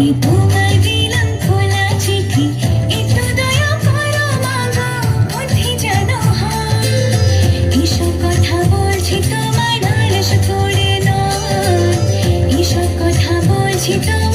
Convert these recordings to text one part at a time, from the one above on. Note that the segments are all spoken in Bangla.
চিঠি তোমায় দিলাম খোলা চিঠি একটু দয়া করো মাগো বুদ্ধি জানো হায়। এসব কথা বলছি তোমার আলস করে নয়। এসব কথা বলছি তোমার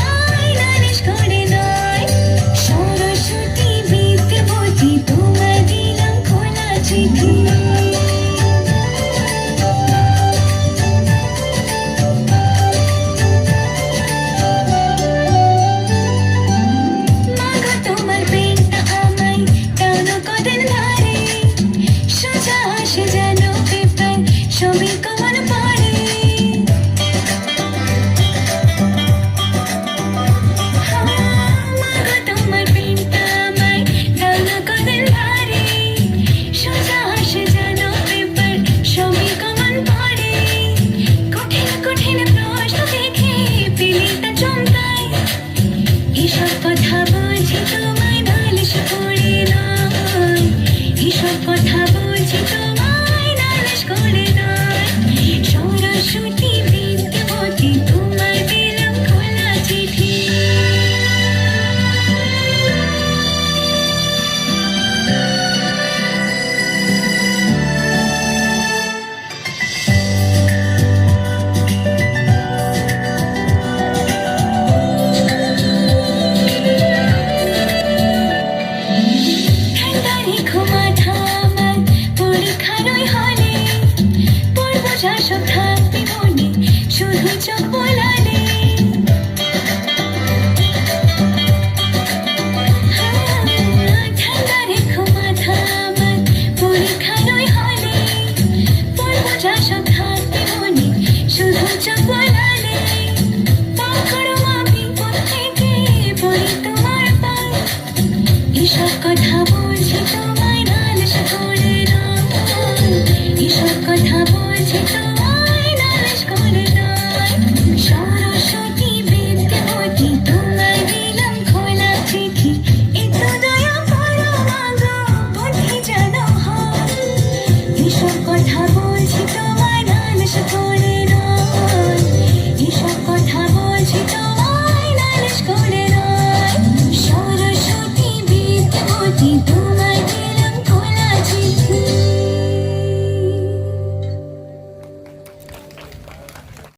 কথা বলছি তোমায়